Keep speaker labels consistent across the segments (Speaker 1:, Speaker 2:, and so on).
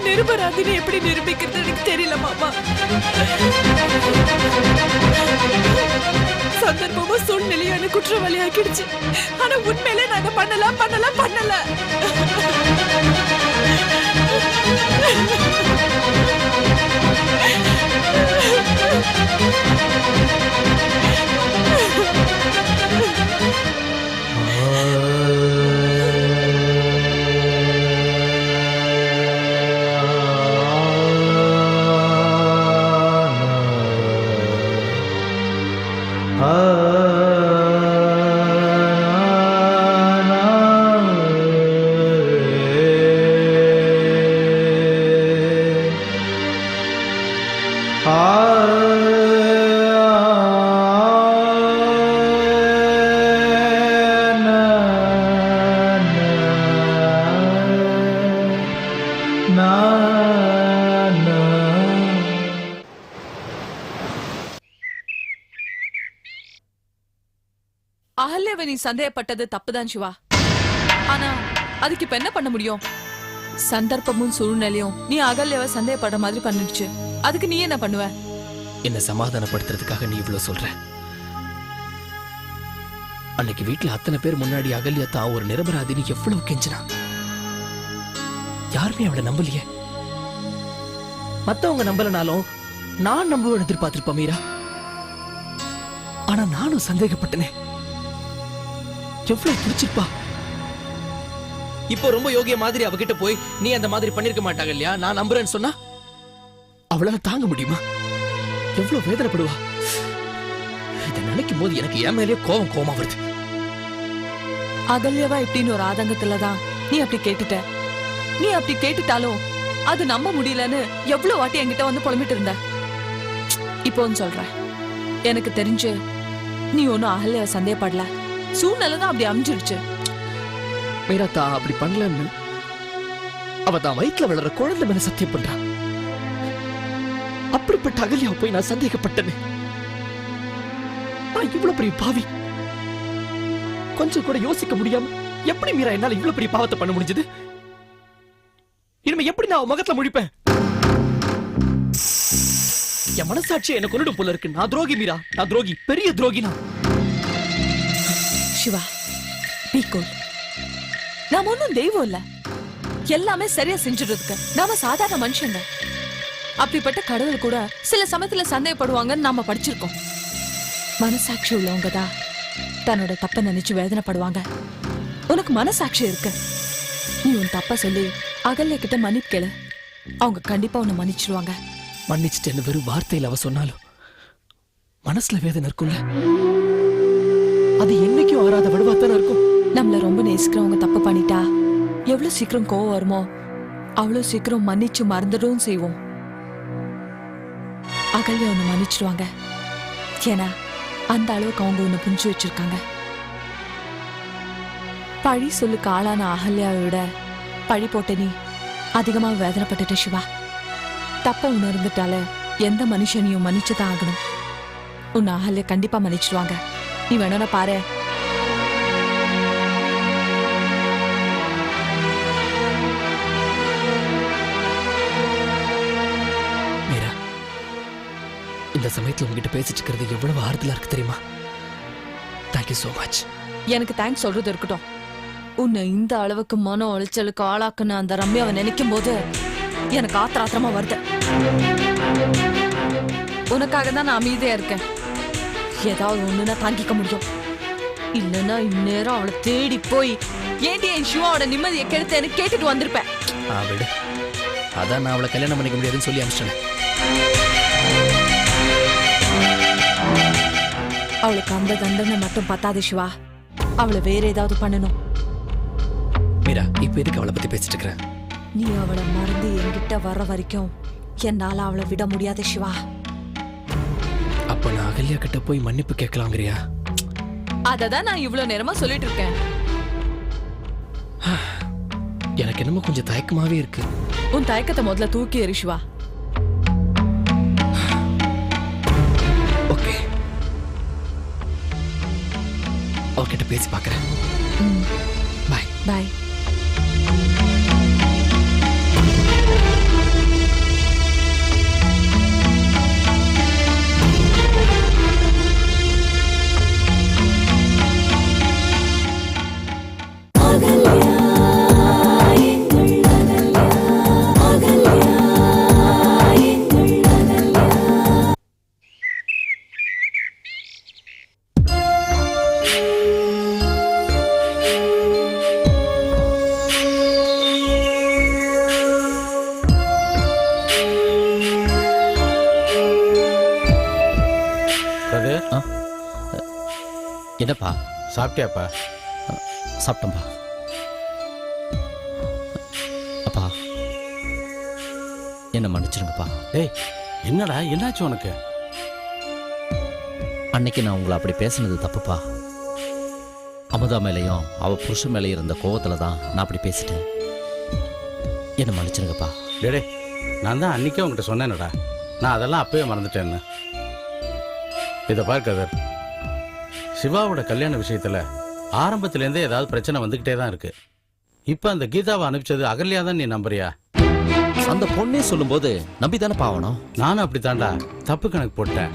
Speaker 1: நான் நிருபராதின்னு எப்படி நிரூபிக்கிறது எனக்கு தெரியல மாமா. சந்தர்ப்பமும் சூழ்நிலையான குற்றவாளி ஆக்கிடுச்சு ஆனா உண்மையிலே நாங்க பண்ணலாம் பண்ணலாம் பண்ணல. சந்தேகப்பட்டது தப்புதான் சிவா. ஆனா அதுக்கு இப்ப என்ன பண்ண முடியும்? சந்தர்ப்பமும் சூழ்நிலையும் நீ அகல்யவ சந்தேகப்படுற மாதிரி பண்ணிடுச்சு. அதுக்கு நீ என்ன பண்ணுவ?
Speaker 2: என்ன சமாதானப்படுத்துறதுக்காக நீ இவ்வளவு சொல்ற? அன்னைக்கு வீட்டுல அத்தனை பேர் முன்னாடி அகல்யா தான் ஒரு நிரபராதின்னு எவ்வளவு கெஞ்சினா? யாருமே அவளை நம்பலையே. மத்தவங்க நம்பலனாலும் நான் நம்புவேன் எதிர்பார்த்திருப்பா மீரா. ஆனா நானும் சந்தேகப்பட்டனே. எவ்வளவு பிடிச்சிருப்பா இப்போ ரொம்ப யோகிய மாதிரி அவகிட்ட போய் நீ அந்த மாதிரி பண்ணிருக்க மாட்டாங்க இல்லையா? நான் நம்புறேன்னு சொன்னா? அவளால தாங்க முடியுமா? எவ்வளவு வேதனைப்படுவா? இதை நினைக்கும் போது எனக்கு என் மேலேயே கோவம் கோவமா வருது.
Speaker 1: அகல்யாவா இப்படின்னு ஒரு ஆதங்கத்துல தான் நீ அப்படி கேட்டுட்ட. நீ அப்படி கேட்டுட்டாலும் அது நம்ப முடியலன்னு எவ்வளவு வாட்டி என்கிட்ட வந்து புலம்பிட்டு இருந்த. இப்போ ஒன்னு சொல்றேன். எனக்கு தெரிஞ்சு நீ ஒன்னும் அகல்யாவை சந்தேகப்படல? சூழ்நிலை தான் அப்படி அமைஞ்சிருச்சு.
Speaker 2: மீரா அப்படி பண்ணலன்னு அவ தான் வயித்துல வளர்ற குழந்தை மேல சத்தியம் பண்றா. அப்படிப்பட்ட அகல்யா போய் நான் சந்தேகப்பட்டனே. நான் இவ்வளவு பெரிய பாவி. கொஞ்சம் கூட யோசிக்க முடியாம எப்படி மீரா என்னால இவ்வளவு பெரிய பாவத்தை பண்ண முடிஞ்சது? இனிமே எப்படி நான் முகத்துல முடிப்பேன் என் மனசாட்சி என்ன கொண்டுடும் போல இருக்கு. நான் துரோகி மீரா. நான் துரோகி. பெரிய துரோகி நான்
Speaker 1: சிவா பி கூல். நாம ஒன்னும் தெய்வம் இல்ல. எல்லாமே சரியா செஞ்சுடுறதுக்கு. நாம சாதாரண மனுஷங்க அப்படிப்பட்ட கடவுள் கூட சில சமயத்துல சந்தேகப்படுவாங்கன்னு நாம படிச்சிருக்கோம். மனசாட்சி உள்ளவங்க தான் தன்னோட தப்ப நினைச்சு வேதனைப்படுவாங்க. உனக்கு மனசாட்சி இருக்கு. நீ உன் தப்ப சொல்லி அகல்ல கிட்ட மன்னிப்பு கேளு. அவங்க கண்டிப்பா உன்னை மன்னிச்சிருவாங்க.
Speaker 2: மன்னிச்சிட்டேன்னு வெறும் வார்த்தையில அவ சொன்னாலும் மனசுல வேதனை இருக்கும்ல? அது என்னைக்கும் ஆறாத வடுவாத்தானே இருக்கும்.
Speaker 1: நம்மள ரொம்ப நேசிக்கிறவங்க தப்பு பண்ணிட்டா? எவ்வளவு சீக்கிரம் கோவம் வருமோ அவ்வளவு சீக்கிரம் மன்னிச்சு மறந்துடவும் செய்வோம். அகல்யா ஒன்று மன்னிச்சிடுவாங்க. ஏன்னா அந்த அளவுக்கு அவங்க ஒன்று புரிஞ்சு வச்சிருக்காங்க. பழி சொல்லுக்கு ஆளான அகல்யாவை விட பழி போட்ட நீ அதிகமாக வேதனைப்பட்டுட்ட சிவா. தப்ப உணர்ந்துட்டால எந்த மனுஷனையும் மன்னிச்சுதான் ஆகணும். உன்னை அகல்யா கண்டிப்பா மன்னிச்சிடுவாங்க. நீ வேணும்னா பாரு.
Speaker 2: மீரா இந்த சமயத்துல உங்ககிட்ட பேசிட்டு இருக்கிறது எவ்வளவு ஆறுதலா இருக்கு தெரியுமா? தேங்க்யூ so மச்
Speaker 1: எனக்கு தேங்க்ஸ் சொல்றது இருக்கட்டும். உன்னை இந்த அளவுக்கு மன உளைச்சலுக்கு ஆளாக்குன அந்த ரம்யாவை நினைக்கும் போது எனக்கு ஆத்திராத்திரமா வருது. உனக்காக தான் நான் அமைதியா இருக்கேன். ஏதாவது ஒண்ணுனா தாங்கிக்க முடியும். இல்லைன்னா இந்நேரம் அவளை தேடி போய் ஏண்டி என் சிவாவோட நிம்மதியை கெடுத்தேன்னு கேட்டுட்டு வந்திருப்பேன்
Speaker 2: ஆ விடு. அதான் நான் அவளை கல்யாணம் பண்ணிக்க முடியாதுன்னு சொல்லி அனுப்பிச்சிட்டேன்.
Speaker 1: அவளுக்கு அந்த தண்டனை மட்டும் பத்தாது சிவா. அவளை வேற ஏதாவது பண்ணணும்.
Speaker 2: மீரா இப்ப எதுக்கு அவளை பத்தி பேசிட்டு இருக்கிற?
Speaker 1: நீ அவளை மறந்து என்கிட்ட வர்ற வரைக்கும் என்னால அவளை விட முடியாது சிவா.
Speaker 2: அப்ப நான் அகல்யா கிட்ட போய் மன்னிப்பு கேட்கலாங்கிறியா?
Speaker 1: அததான் நான் இவ்வளவு நேரமா சொல்லிட்டு இருக்கேன்
Speaker 2: எனக்கு என்னமோ கொஞ்சம் தயக்கமாவே இருக்கு.
Speaker 1: உன் தயக்கத்தை முதல்ல தூக்கி சிவா.
Speaker 2: ஓகே. அவகிட்ட பேசி பார்க்கறேன் பாய்.
Speaker 1: பாய்.
Speaker 3: சாப்பிட்டியாப்பா?
Speaker 4: சாப்பிட்டேன்பா. அப்பா என்ன மன்னிச்சிருங்கப்பா.
Speaker 3: டேய் என்னடா என்னாச்சு உனக்கு?
Speaker 4: அன்னைக்கு நான் உங்களை அப்படி பேசுனது தப்புப்பா. அமுதா மேலேயும் அவ புருஷன் மேலேயும் இருந்த கோவத்துல தான் நான் அப்படி பேசிட்டேன். என்ன மன்னிச்சிருங்கப்பா.
Speaker 3: டேய் டேய், நான் தான் அன்னைக்கே உன்கிட்ட சொன்னேனடா. நான் அதெல்லாம் அப்பவே மறந்துட்டேன்னு. இதை பார் கதர். சிவாவோட கல்யாண விஷயத்துல ஆரம்பத்திலேருந்தே ஏதாவது பிரச்சனை வந்துக்கிட்டே தான் இருக்கு. இப்போ அந்த கீதாவை அனுப்பிச்சது அகல்யா தான் நீ நம்புறியா?
Speaker 4: அந்த பொண்ணே சொல்லும்போது நம்பி தானே பாவணும்
Speaker 3: நானும் அப்படித்தான்டா தப்பு கணக்கு போட்டேன்.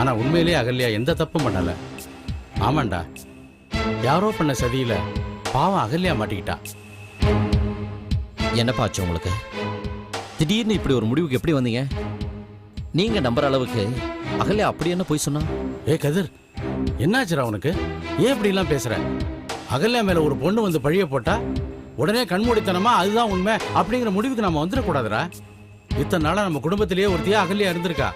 Speaker 3: ஆனா உண்மையிலேயே அகல்யா எந்த தப்பும் பண்ணல. ஆமாண்டா யாரோ பண்ண சதியில பாவம் அகல்யா மாட்டிக்கிட்டா.
Speaker 4: என்னப்பா ஆச்சு உங்களுக்கு? திடீர்னு இப்படி ஒரு முடிவுக்கு எப்படி வந்தீங்க? நீங்க நம்புற அளவுக்கு அகல்யா அப்படி என்ன போய் சொன்னா?
Speaker 3: ஏ கதிர் என்னாச்சுடா உனக்கு? ஏன் இப்படிலாம் பேசுற? அகல்யா மேல ஒரு பொண்ணு வந்து பழிய போட்டா உடனே கண்மூடித்தனமா அதுதான் உண்மை அப்படிங்கிற முடிவுக்கு நம்ம வந்துடக்கூடாதுடா. இத்தனை நாளா நம்ம குடும்பத்திலேயே ஒருத்தியா அகல்யா இருந்திருக்கா?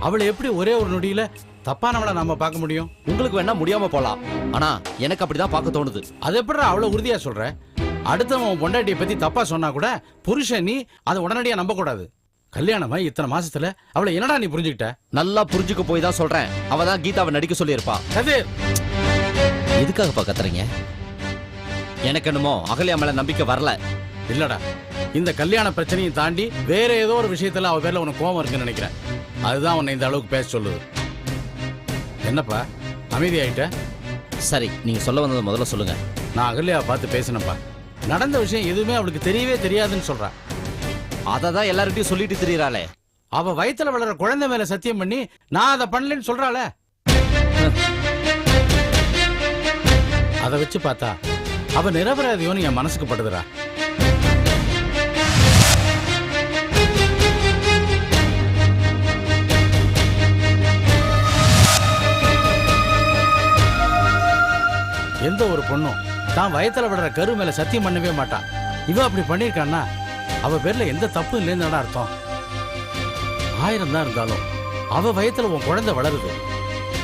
Speaker 3: அவளை எப்படி ஒரே ஒரு நொடியில தப்பானவளை நம்ம பார்க்க முடியும்?
Speaker 4: உங்களுக்கு வேணா முடியாம போலாம். ஆனா எனக்கு அப்படிதான் பார்க்க தோணுது.
Speaker 3: அது எப்படிடா அவ்வளவு உறுதியா சொல்ற? அடுத்தவன் பொண்டாட்டியை பத்தி தப்பா சொன்னா கூட புருஷன் நீ அதை உடனடியா நம்ப கூடாது கல்யாணமா இத்தனை மாசத்துல? அவளை என்னடா நீ புரிஞ்சுக்கிட்ட?
Speaker 4: நல்லா புரிஞ்சுக்க போய் தான் சொல்றேன். அவ தான் கீதாவை நடிக்க சொல்லியிருப்பா.
Speaker 3: கதிர்!
Speaker 4: எதுக்காகப்பா கத்துறீங்க? எனக்கு என்னமோ அகல்யா மேல நம்பிக்கை வரல.
Speaker 3: இல்லடா. இந்த கல்யாண பிரச்சனையும் தாண்டி வேற ஏதோ ஒரு விஷயத்துல அவ பேர்ல உனக்கு கோவம் இருக்குன்னு நினைக்கிறேன். அதுதான் உன்னை இந்த அளவுக்கு பேச சொல்லுது. என்னப்பா? அமைதியாயிட்ட?
Speaker 4: சரி நீங்க சொல்ல வந்ததை முதல்ல சொல்லுங்க.
Speaker 3: நான் அகல்யாவை பார்த்து பேசினப்பா நடந்த விஷயம் எதுவுமே அவளுக்கு தெரியவே தெரியாதுன்னு சொல்றா.
Speaker 4: அதை தான் சொல்லிட்டு திரியறாளே.
Speaker 3: அவ வயித்துல வளர குழந்தை மேல சத்தியம் பண்ணி நான் அதை பண்ணலன்னு சொல்றாள. அதை வச்சு பார்த்தா அவ நிரபராதியோன்னு என் மனசுக்கு படுதுடா. எந்த ஒரு பொண்ணும் தான் வயத்துல விடுற கரு மேல சத்தியம் பண்ணவே மாட்டான் இவ அப்படி பண்ணிருக்கான்னா அவ பேர்ல எந்த தப்பும் இல்லைன்னு அர்த்தம். ஆயிரம் தான் இருந்தாலும் அவ வயத்துல உன் குழந்தை வளருது.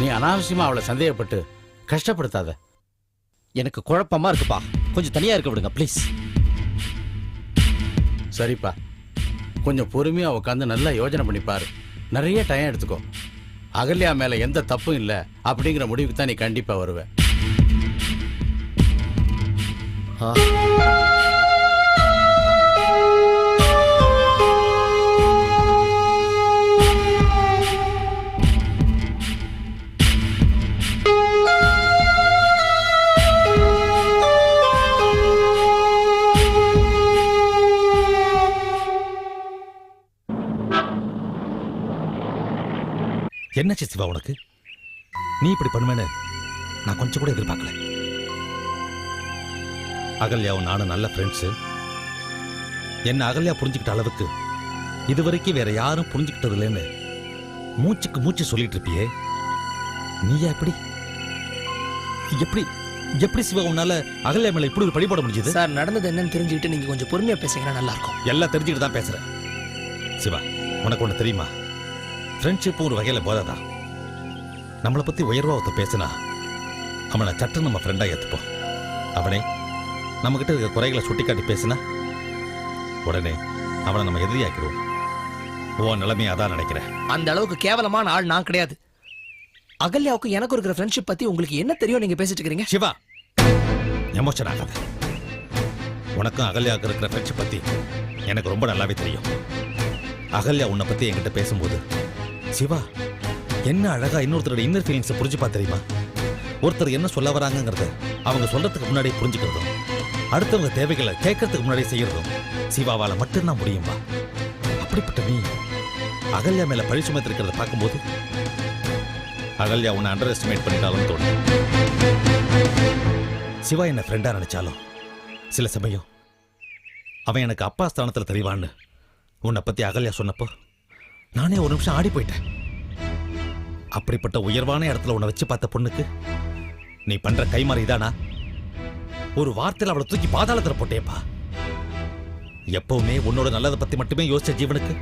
Speaker 3: நீ அனாவசியமா அவளை சந்தேகப்பட்டு கஷ்டப்படுத்தாத.
Speaker 4: எனக்கு குழப்பமா இருக்குப்பா. கொஞ்சம் தனியா இருக்க விடுங்க ப்ளீஸ்
Speaker 3: சரிப்பா. கொஞ்சம் பொறுமையா உட்காந்து நல்லா யோசனை பண்ணி பாரு. நிறைய டைம் எடுத்துக்கோ. அகல்யா மேல எந்த தப்பும் இல்ல அப்படிங்கிற முடிவுக்கு தான் நீ கண்டிப்பா வருவ.
Speaker 5: என்னாச்சு சிவா உனக்கு? நீ இப்படி பண்ணுவேன்னு நான் கொஞ்சம் கூட எதிர்பார்க்கல. அகல்யாவும் நானும் நல்ல ஃப்ரெண்ட்ஸு என்ன அகல்யா புரிஞ்சுக்கிட்ட அளவுக்கு இது வரைக்கும் வேற யாரும் புரிஞ்சுக்கிட்டது இல்லைன்னு மூச்சுக்கு மூச்சு சொல்லிட்டு இருப்பியே. நீயா எப்படி? எப்படி எப்படி சிவா உன்னால அகல்யா மேல இப்படி ஒரு பழிபட முடிஞ்சது?
Speaker 6: சார் நடந்தது என்னன்னு தெரிஞ்சுக்கிட்டு நீங்க கொஞ்சம் பொறுமையா பேசுங்கன்னா நல்லா இருக்கும்.
Speaker 5: எல்லாம் தெரிஞ்சுக்கிட்டு தான் பேசுறேன். சிவா உனக்கு ஒன்று தெரியுமா? ஃப்ரெண்ட்ஷிப்பும் ஒரு வகையில் போதை தான் நம்மளை பற்றி உயர்வா ஒருத்தர் பேசினா அவனை சட்டு நம்ம ஃப்ரெண்டாக ஏற்றுப்போம் அவனே நம்மக்கிட்ட இருக்க குறைகளை சுட்டிக்காட்டி பேசினா உடனே அவனை நம்ம எதிரியாக்கிடுவோம். உன் நிலைமையை அதான் நினைக்கிறேன்.
Speaker 2: அந்த அளவுக்கு கேவலமான ஆள் நான் கிடையாது. அகல்யாவுக்கு எனக்கு இருக்கிற ஃப்ரெண்ட்ஷிப் பத்தி உங்களுக்கு என்ன தெரியும் நீங்க பேசிட்டு இருக்கீங்க
Speaker 5: சிவா எமோஷன் ஆகாத. உனக்கும் அகல்யாவுக்கு இருக்கிற ஃப்ரெண்ட்ஷிப் பற்றி எனக்கு ரொம்ப நல்லாவே தெரியும். அகல்யா உன்னை பற்றி என்கிட்ட பேசும்போது சிவா என்ன அழகா இன்னொருத்தரோட இன்னர் ஃபீலிங்ஸை புரிஞ்சுப்பா தெரியுமா? ஒருத்தர் என்ன சொல்ல வராங்கிறத அவங்க சொல்றதுக்கு முன்னாடியே புரிஞ்சுக்கிறதும் அடுத்தவங்க தேவைகளை கேட்கறதுக்கு முன்னாடியே செய்யறதும் சிவாவால் மட்டும்தான் முடியும்பா. அப்படிப்பட்ட நீ அகல்யா மேல பழி சுமத்திருக்கிறத பார்க்கும்போது அகல்யா உன்னை அண்டர் எஸ்டிமேட் பண்ணிட்டாலும் தோணும் சிவா என்ன ஃப்ரெண்டா நினைச்சாலும் சில சமயம் அவன் எனக்கு அப்பா ஸ்தானத்தில் தெரிவான்னு உன்னை பத்தி அகல்யா சொன்னப்போ நானே ஒரு நிமிஷம் ஆடி போயிட்டேன். அப்படிப்பட்ட உயர்வான இடத்துல உன்னை வச்சு பார்த்த பொண்ணுக்கு நீ பண்ற கைமாறி இதானா? ஒரு வார்த்தையில அவளை தூக்கி பாதாளத்துல போட்டேப்பா. எப்பவுமே உன்னோட நல்லதை பத்தி மட்டுமே யோசிச்ச ஜீவனுக்கு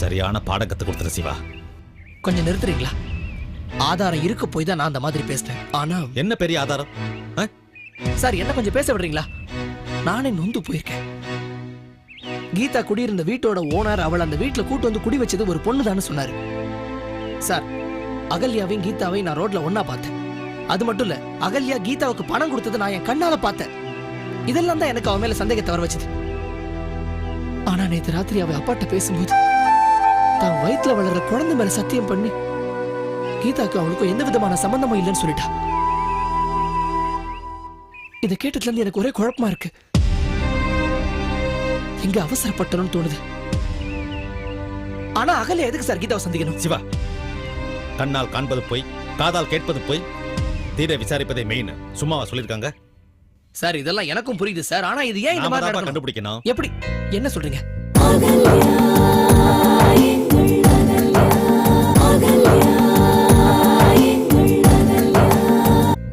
Speaker 5: சரியான பாடம் கத்து கொடுத்துற சிவா.
Speaker 2: கொஞ்சம் நிறுத்துறீங்களா? ஆதாரம் இருக்க போய் தான் நான் அந்த மாதிரி பேசினேன். ஆனா
Speaker 5: என்ன பெரிய ஆதாரம்?
Speaker 2: சார் என்ன கொஞ்சம் பேச விடுறீங்களா? நானே நொந்து போயிருக்கேன். கீதா குடியிருந்த வீட்டோட ஓனர் அவள் அந்த வீட்டில் கூட்டு வந்து குடி வச்சது ஒரு பொண்ணு சொன்னாரு. சார் அகல்யாவையும் கீதாவையும் நான் ரோட்ல ஒன்னா பார்த்தேன். அது மட்டும் இல்ல அகல்யா கீதாவுக்கு பணம் கொடுத்தது நான் என் கண்ணால பார்த்தேன். இதெல்லாம் தான் எனக்கு அவன் மேல சந்தேகத்தை வர வச்சது. ஆனா நேத்து ராத்திரி அவ அப்பாட்ட பேசும்போது தான் வயித்துல வளர்ற குழந்தை மேல சத்தியம் பண்ணி கீதாக்கு அவளுக்கும் எந்த விதமான சம்பந்தமும் இல்லைன்னு சொல்லிட்டா. இதை கேட்டதுல இருந்து எனக்கு ஒரே குழப்பமா இருக்கு. எங்க அவசரப்பட்டனும் தோணுது. ஆனா அகல எதுக்கு சார் கீதாவை சந்திக்கணும்?
Speaker 5: சிவா கண்ணால் காண்பது போய் காதால் கேட்பது போய் தீர விசாரிப்பதே மெயின் சும்மாவா சொல்லிருக்காங்க
Speaker 2: சார் இதெல்லாம் எனக்கும் புரியுது சார். ஆனா இது ஏன் இந்த மாதிரி நடக்கணும்?
Speaker 5: கண்டுபிடிக்கணும்.
Speaker 2: எப்படி? என்ன சொல்றீங்க?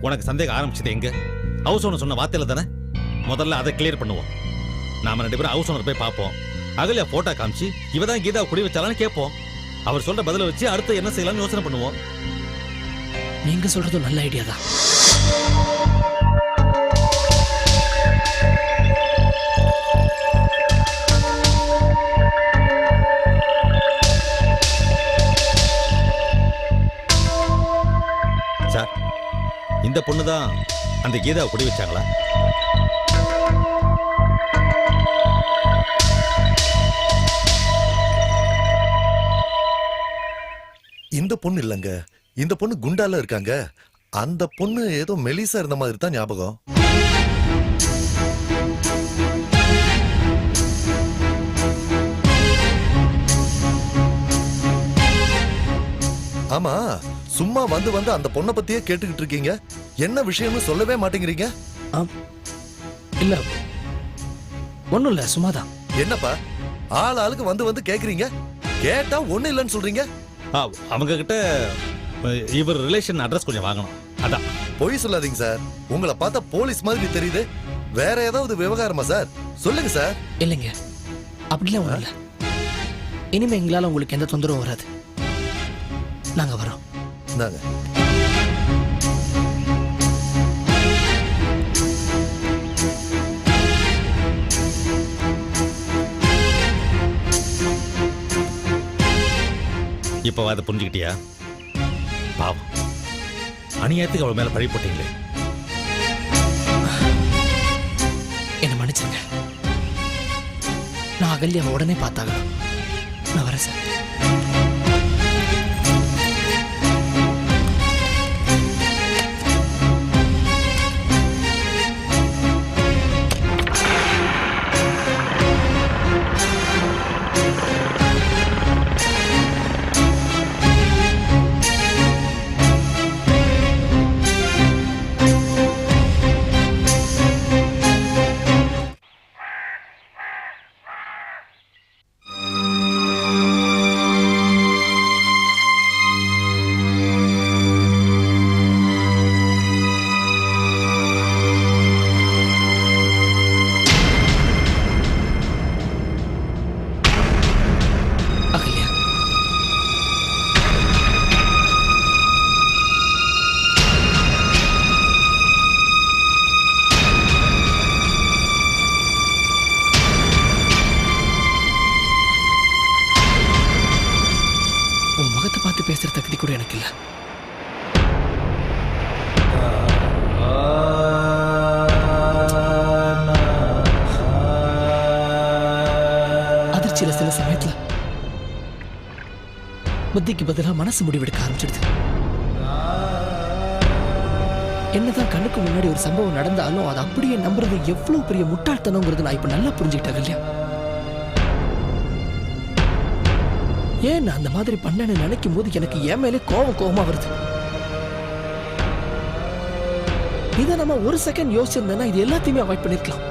Speaker 5: உனக்கு சந்தேகம் ஆரம்பிச்சது எங்க? ஹவுஸ் ஓனர் சொன்ன வார்த்தையில தானே? முதல்ல அதை கிளியர் பண்ணுவோம். நாம ரெண்டு பேரும் ஹவுஸ் ஓனர் போய் பார்ப்போம். அகல்யா போட்டோ காமிச்சு இவ தான் கீதா குடி வச்சாலான்னு கேட்போம். அவர் சொல்ற பதில வச்சு அடுத்து என்ன செய்யலாம்னு யோசனை பண்ணுவோம்.
Speaker 2: நீங்க சொல்றதும் நல்ல ஐடியா தான்.
Speaker 5: சார் இந்த பொண்ணு தான் அந்த கீதாவை குடி வச்சாங்களா?
Speaker 7: இந்த பொண்ணு இல்லங்க. இந்த பொண்ணு குண்டால இருக்காங்க. அந்த பொண்ணு ஏதோ மெலிசா இருந்த மாதிரி தான் ஞாபகம். ஆமா சும்மா வந்து வந்து அந்த பொண்ணை பத்தியே கேட்டுக்கிட்டு இருக்கீங்க. என்ன விஷயம்னு சொல்லவே மாட்டேங்கிறீங்க.
Speaker 2: இல்ல. ஒண்ணும் இல்ல சும்மாதான்.
Speaker 7: என்னப்பா? ஆள் ஆளுக்கு வந்து வந்து கேக்குறீங்க? கேட்டா ஒண்ணு இல்லைன்னு சொல்றீங்க?
Speaker 5: அவங்க கிட்ட இவர் ரிலேஷன் அட்ரஸ் கொஞ்சம் வாங்கணும். அதான்.
Speaker 7: பொய் சொல்லாதீங்க சார். உங்களை பார்த்தா போலீஸ் மாதிரி தெரியுது. வேற ஏதாவது விவகாரமா சார்? சொல்லுங்க சார்.
Speaker 2: இல்லைங்க. அப்படிலாம் ஒண்ணும் இல்ல. இனிமே எங்களால உங்களுக்கு எந்த தொந்தரவும் வராது. நாங்க வரோம்
Speaker 7: இந்தாங்க.
Speaker 5: இப்போ அதை புரிஞ்சுக்கிட்டியா? பாவம். அநியாயத்துக்கு அவள் மேல பழி போட்டீங்களே.
Speaker 2: என்ன மன்னிச்சிருங்க. நான் அகல்யாவை உடனே பார்த்தாங்க நான் வரேன் சார். சில சமயத்துல புத்திக்கு பதிலா மனசு முடிவெடுக்க ஆரம்பிச்சிடுது. என்னதான் கண்ணுக்கு முன்னாடி ஒரு சம்பவம் நடந்தாலும் அதை அப்படியே நம்புறது எவ்வளவு பெரிய முட்டாள்தனங்கிறது நான் இப்ப நல்லா புரிஞ்சுக்கிட்டேன் இல்லையா ஏன் நான் அந்த மாதிரி பண்ணேன்னு நினைக்கும் போது எனக்கு என் மேலே கோவம் கோவமா வருது. இதை நம்ம ஒரு செகண்ட் யோசிச்சிருந்தேன்னா இது எல்லாத்தையுமே அவாய்ட் பண்ணிருக்கலாம்.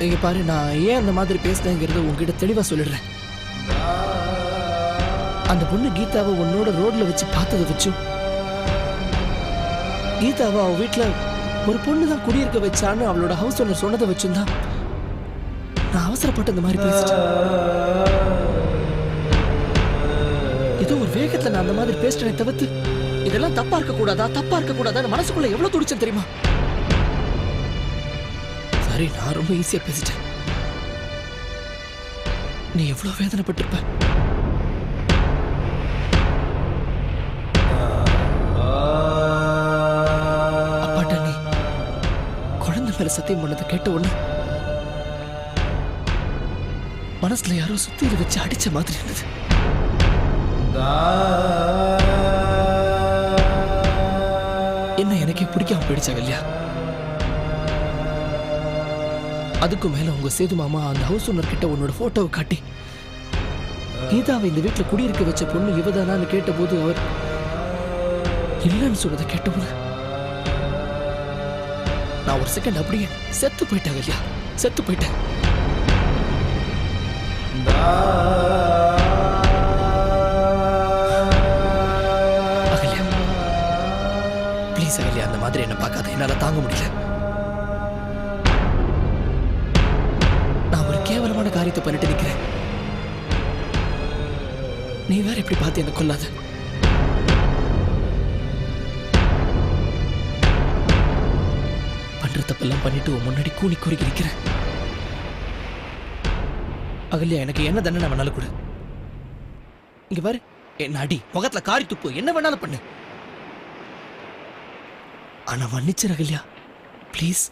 Speaker 2: இங்க பாரு நான் ஏன் அந்த மாதிரி பேசினேங்கிறத உங்ககிட்ட தெளிவா சொல்லிடுறேன். அந்த பொண்ணு கீதாவை உன்னோட ரோட்ல வச்சு பார்த்ததை வச்சும் கீதாவை அவ வீட்டுல ஒரு பொண்ணு தான் குடியிருக்க வச்சான்னு அவளோட ஹவுஸ் ஓனர் சொன்னதை வச்சும் தான் நான் அவசரப்பட்டு இந்த மாதிரி பேசிட்டேன். ஏதோ ஒரு வேகத்துல நான் அந்த மாதிரி பேசிட்டேனே தவிர்த்து இதெல்லாம் தப்பா இருக்க கூடாதா தப்பா இருக்க கூடாதா மனசுக்குள்ள எவ்வளவு துடிச்சேன் தெரியுமா? சாரி நான் ரொம்ப ஈஸியா பேசிட்டேன். நீ எவ்வளவு வேதனைப்பட்டிருப்ப? அப்பாட்ட நீ குழந்தை மேல சத்தியம் பண்ணதை கேட்ட உடனே மனசுல யாரோ சுத்தியில வச்சு அடிச்ச மாதிரி இருந்தது. என்ன எனக்கே பிடிக்காம போயிடுச்சா இல்லையா அதுக்கும் மேல உங்க சேது மாமா அந்த ஹவுஸ் ஓனர் கிட்ட உன்னோட போட்டோவை காட்டி. கீதாவை இந்த வீட்டுல குடியிருக்க வச்ச பொண்ணு இவதானான்னு கேட்டபோது அவர் இல்லைன்னு சொன்னதை கேட்டபோது நான் ஒரு செகண்ட் அப்படியே செத்து போயிட்டேன் இல்லையா செத்து போயிட்டேன். அகல்யா ப்ளீஸ் அகல்யா அந்த மாதிரி என்ன பார்க்காத. என்னால தாங்க முடியல. காரியத்தை பண்ணிட்டு நிற்கிறேன் நீ வேற இப்படி பார்த்து என்ன கொல்லாத. பண்ற தப்பெல்லாம் பண்ணிட்டு முன்னாடி கூணி குறுகி நிற்கிறேன் அகல்யா எனக்கு என்ன தண்டனை வேணாலும் கொடு. இங்க பாரு என்ன அடி முகத்துல காரி துப்பு என்ன வேணாலும் பண்ணு. ஆனா மன்னிச்சிரு அகல்யா ப்ளீஸ்